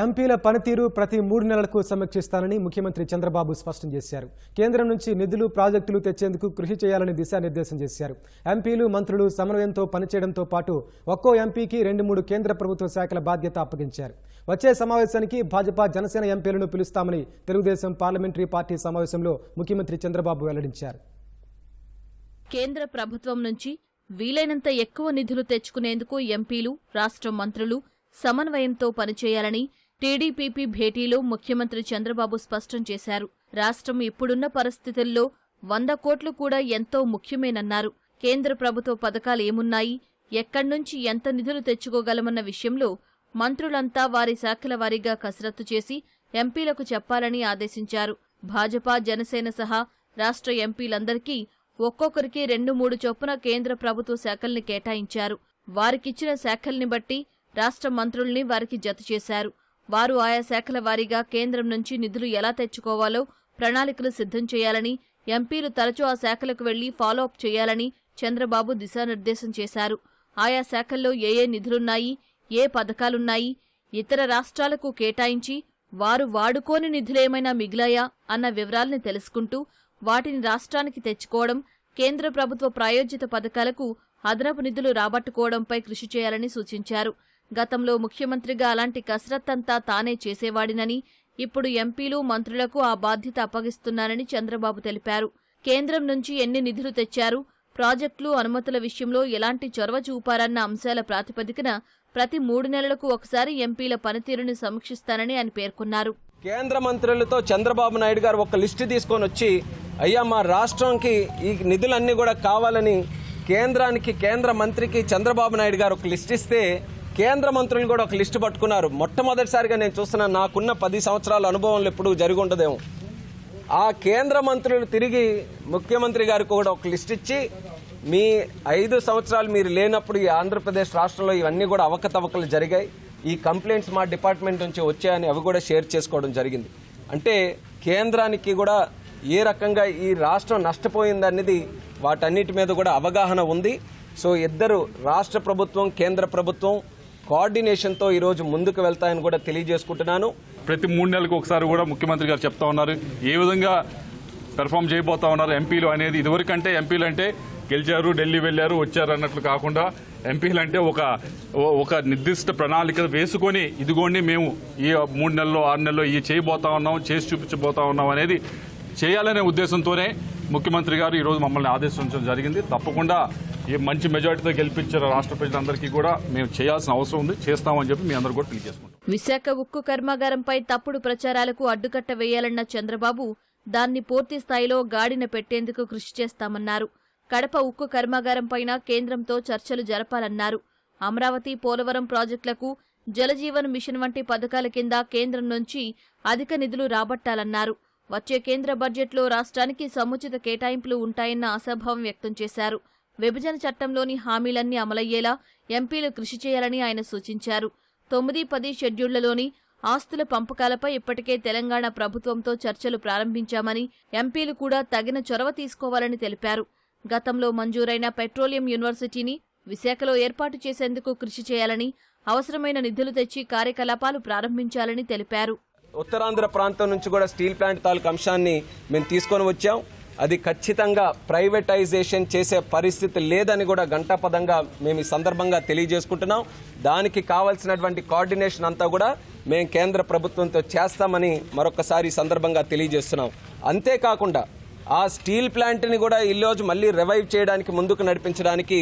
ఎంపీల పనితీరు ప్రతి మూడు నెలలకు సమీక్షిస్తానని ముఖ్యమంత్రి చంద్రబాబు స్పష్టం చేశారు. కేంద్రం నుంచి నిధులు ప్రాజెక్టులు తెచ్చేందుకు కృషి చేయాలని దిశానిర్దేశం చేశారు. ఎంపీలు మంత్రులు సమన్వయంతో పనిచేయడంతో పాటు ఒక్కో ఎంపీకి రెండు మూడు కేంద్ర ప్రభుత్వ శాఖల బాధ్యత అప్పగించారు. వచ్చే సమావేశానికి భాజపా జనసేన ఎంపీలను పిలుస్తామని తెలుగుదేశం పార్లమెంటరీ పార్టీ సమావేశంలో ముఖ్యమంత్రి చంద్రబాబు వెల్లడించారు. కేంద్ర ప్రభుత్వం నుంచి వీలైనంత ఎక్కువ నిధులు తెచ్చుకునేందుకు ఎంపీలు రాష్ట్ర మంత్రులు సమన్వయంతో పనిచేయాలని టీడీపీపీ భేటీలో ముఖ్యమంత్రి చంద్రబాబు స్పష్టం చేశారు. రాష్ట్రం ఇప్పుడున్న పరిస్థితుల్లో వంద కోట్లు కూడా ఎంతో ముఖ్యమేనన్నారు. కేంద్ర ప్రభుత్వ పథకాలు ఏమున్నాయి? ఎక్కడ్నుంచి ఎంత నిధులు తెచ్చుకోగలమన్న విషయంలో మంత్రులంతా వారి శాఖల వారీగా కసరత్తు చేసి ఎంపీలకు చెప్పాలని ఆదేశించారు. భాజపా జనసేన సహా రాష్ట్ర ఎంపీలందరికీ ఒక్కొక్కరికి రెండు మూడు చొప్పున కేంద్ర ప్రభుత్వ శాఖల్ని కేటాయించారు. వారికిచ్చిన శాఖల్ని బట్టి రాష్ట్ర మంత్రుల్ని వారికి జతచేశారు. వారు ఆయా శాఖల వారీగా కేంద్రం నుంచి నిధులు ఎలా తెచ్చుకోవాలో ప్రణాళికలు సిద్ధం చేయాలని ఎంపీలు తరచూ ఆ శాఖలకు వెళ్ళి ఫాలో అప్ చేయాలని చంద్రబాబు దిశానిర్దేశం చేశారు. ఆయా శాఖల్లో ఏ ఏ నిధులున్నాయి ఏ పథకాలున్నాయి ఇతర రాష్ట్రాలకు కేటాయించి వారు వాడుకోని నిధులేమైనా మిగిలాయా అన్న వివరాల్ని తెలుసుకుంటూ వాటిని రాష్ట్రానికి తెచ్చుకోవడం కేంద్ర ప్రభుత్వ ప్రాయోజిత పథకాలకు అదనపు నిధులు రాబట్టుకోవడంపై కృషి చేయాలని సూచించారు. గతంలో ముఖ్యమంత్రిగా అలాంటి కసరత్తంతా తానే చేసేవాడినని ఇప్పుడు ఎంపీలు మంత్రులకు ఆ బాధ్యత అప్పగిస్తున్నానని చంద్రబాబు తెలిపారు. కేంద్రం నుంచి ఎన్ని నిధులు తెచ్చారు ప్రాజెక్టులు అనుమతుల విషయంలో ఎలాంటి చొరవ చూపారన్న అంశాల ప్రాతిపదికన ప్రతి మూడు నెలలకు ఒకసారి ఎంపీల పనితీరుని సమీక్షిస్తానని ఆయన పేర్కొన్నారు. కేంద్ర మంత్రులతో చంద్రబాబు నాయుడు గారు ఒక లిస్టు తీసుకొని వచ్చి అయ్యా మా రాష్ట్రంకి ఈ నిధులన్నీ కూడా కావాలని కేంద్రానికి కేంద్ర మంత్రికి చంద్రబాబు నాయుడు గారు ఒక లిస్ట్ ఇస్తే కేంద్ర మంత్రులు కూడా ఒక లిస్టు పట్టుకున్నారు. మొట్టమొదటిసారిగా నేను చూస్తున్నా నాకున్న పది సంవత్సరాల అనుభవంలో ఎప్పుడు జరిగి ఉండదేమో ఆ కేంద్ర మంత్రులు తిరిగి ముఖ్యమంత్రి గారికి కూడా ఒక లిస్ట్ ఇచ్చి మీ ఐదు సంవత్సరాలు మీరు లేనప్పుడు ఈ ఆంధ్రప్రదేశ్ రాష్ట్రంలో ఇవన్నీ కూడా అవకతవకలు జరిగాయి. ఈ కంప్లైంట్స్ మా డిపార్ట్మెంట్ నుంచి వచ్చాయని అవి కూడా షేర్ చేసుకోవడం జరిగింది. అంటే కేంద్రానికి కూడా ఏ రకంగా ఈ రాష్ట్రం నష్టపోయిందనేది వాటన్నిటి మీద కూడా అవగాహన ఉంది. సో ఇద్దరు రాష్ట్ర ప్రభుత్వం కేంద్ర ప్రభుత్వం కోఆర్డినేషన్తో ఈరోజు ముందుకు వెళ్తాయని కూడా తెలియజేసుకుంటున్నాను. ప్రతి మూడు నెలలకు ఒకసారి కూడా ముఖ్యమంత్రి గారు చెప్తా ఉన్నారు. ఏ విధంగా పెర్ఫామ్ చేయబోతా ఉన్నారు ఎంపీలు అనేది ఇదివరకంటే ఎంపీలు అంటే గెలిచారు ఢిల్లీ వెళ్ళారు వచ్చారు అన్నట్లు కాకుండా ఎంపీలు అంటే ఒక ఒక నిర్దిష్ట ప్రణాళిక వేసుకొని ఇదిగోండి మేము ఈ మూడు నెలల్లో ఆరు నెలల్లో ఈ చేయబోతా ఉన్నాం చేసి చూపించబోతా ఉన్నాం అనేది చేయాలనే ఉద్దేశంతోనే ముఖ్యమంత్రి గారు ఈరోజు మమ్మల్ని ఆదేశించడం జరిగింది. తప్పకుండా ఈ మంచి మెజార్టీతో గెలిపించిన రాష్ట్ర ప్రజలందరికీ కూడా మేము చేయాల్సిన అవసరం ఉంది. చేస్తామని చెప్పి మీ అందరూ కూడా తెలియజేసుకుంటాం విశాఖ ఉక్కు కర్మాగారంపై తప్పుడు ప్రచారాలకు అడ్డుకట్ట వేయాలన్న చంద్రబాబు దాన్ని పూర్తి స్థాయిలో గాడిన పెట్టేందుకు కృషి చేస్తామన్నారు. కడప ఉక్కు కర్మాగారంపైన కేంద్రంతో చర్చలు జరపాలన్నారు. అమరావతి పోలవరం ప్రాజెక్టులకు జలజీవన్ మిషన్ వంటి పథకాల కింద కేంద్రం నుంచి అధిక నిధులు రాబట్టాలన్నారు. వచ్చే కేంద్ర బడ్జెట్లో రాష్ట్రానికి సముచిత కేటాయింపులు ఉంటాయన్న అసభావం వ్యక్తం చేశారు. విభజన చట్టంలోని హామీలన్నీ అమలయ్యేలా ఎంపీలు కృషి చేయాలని ఆయన సూచించారు. తొమ్మిది పది షెడ్యూళ్ళలోని ఆస్తుల పంపకాలపై ఇప్పటికే తెలంగాణ ప్రభుత్వంతో చర్చలు ప్రారంభించామని ఎంపీలు కూడా తగిన చొరవ తీసుకోవాలని తెలిపారు. గతంలో మంజూరైన పెట్రోలియం యూనివర్సిటీని విశాఖలో ఏర్పాటు చేసేందుకు కృషి చేయాలని అవసరమైన నిధులు తెచ్చి కార్యకలాపాలు ప్రారంభించాలని తెలిపారు. ఉత్తరాంధ్ర ప్రాంతం నుంచి కూడా స్టీల్ ప్లాంట్ తాలూకు అంశాన్ని మేము తీసుకొని వచ్చాం. అది ఖచ్చితంగా ప్రైవేటైజేషన్ చేసే పరిస్థితి లేదని కూడా గంటపదంగా మేము ఈ సందర్భంగా తెలియజేసుకుంటున్నాం. దానికి కావాల్సినటువంటి కోఆర్డినేషన్ అంతా కూడా మేము కేంద్ర ప్రభుత్వంతో చేస్తామని మరొకసారి సందర్భంగా తెలియజేస్తున్నాం. అంతేకాకుండా ఆ స్టీల్ ప్లాంట్ని కూడా ఈరోజు మళ్ళీ రివైవ్ చేయడానికి ముందుకు నడిపించడానికి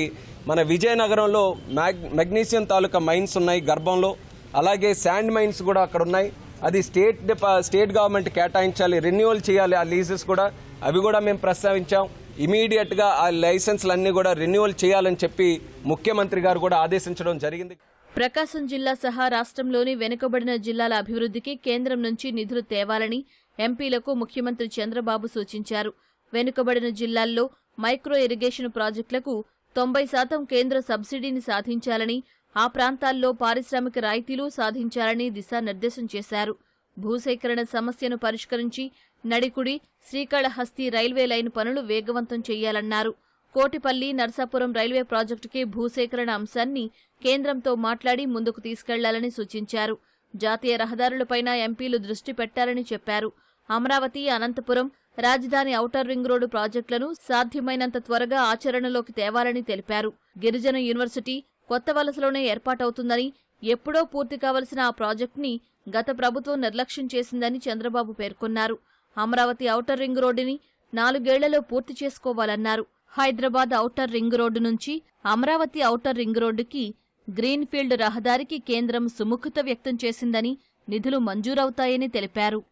మన విజయనగరంలో మ్యాగ్ మెగ్నీషియం తాలూకా మైన్స్ ఉన్నాయి గర్భంలో. అలాగే శాండ్ మైన్స్ కూడా అక్కడ ఉన్నాయి. అది స్టేట్ స్టేట్ గవర్నమెంట్ కేటాయించాలి రెన్యువల్ చేయాలి ఆ లీజెస్ కూడా. అవి కూడా మేము ప్రస్తావించాం. ఇమీడియట్గా ఆ లైసెన్స్లన్నీ కూడా రెన్యువల్ చేయాలని చెప్పి ముఖ్యమంత్రి గారు కూడా ఆదేశించడం జరిగింది. ప్రకాశం జిల్లా సహా రాష్ట్రంలోని వెనుకబడిన జిల్లాల అభివృద్ధికి కేంద్రం నుంచి నిధులు తేవాలని ఎంపీలకు ముఖ్యమంత్రి చంద్రబాబు సూచించారు. వెనుకబడిన జిల్లాల్లో మైక్రో ఇరిగేషన్ ప్రాజెక్టులకు తొంభై శాతం కేంద్ర సబ్సిడీని సాధించాలని ఆ ప్రాంతాల్లో పారిశ్రామిక రాయితీలు సాధించాలని దిశానిర్దేశం చేశారు. భూసేకరణ సమస్యను పరిష్కరించి నడికుడి శ్రీకాళహస్తి రైల్వే లైన్ పనులు వేగవంతం చేయాలన్నారు. కోటిపల్లి నర్సాపురం రైల్వే ప్రాజెక్టుకి భూసేకరణ అంశాన్ని కేంద్రంతో మాట్లాడి ముందుకు తీసుకెళ్ళాలని సూచించారు. జాతీయ రహదారులపైన ఎంపీలు దృష్టి పెట్టాలని చెప్పారు. అమరావతి అనంతపురం రాజధాని ఔటర్ రింగ్ రోడ్డు ప్రాజెక్టులను సాధ్యమైనంత త్వరగా ఆచరణలోకి తేవాలని తెలిపారు. గిరిజన యూనివర్సిటీ కొత్త వలసలోనే ఏర్పాటవుతుందని ఎప్పుడో పూర్తి కావలసిన ఆ ప్రాజెక్టుని గత ప్రభుత్వం నిర్లక్ష్యం చేసిందని చంద్రబాబు పేర్కొన్నారు. అమరావతి ఔటర్ రింగ్ రోడ్డుని నాలుగేళ్ళలో పూర్తి చేసుకోవాలన్నారు. హైదరాబాద్ ఔటర్ రింగ్ రోడ్డు నుంచి అమరావతి ఔటర్ రింగ్ రోడ్డుకి గ్రీన్ఫీల్డ్ రహదారికి కేంద్రం సుముఖత వ్యక్తం చేసిందని నిధులు మంజూరవుతాయని తెలిపారు.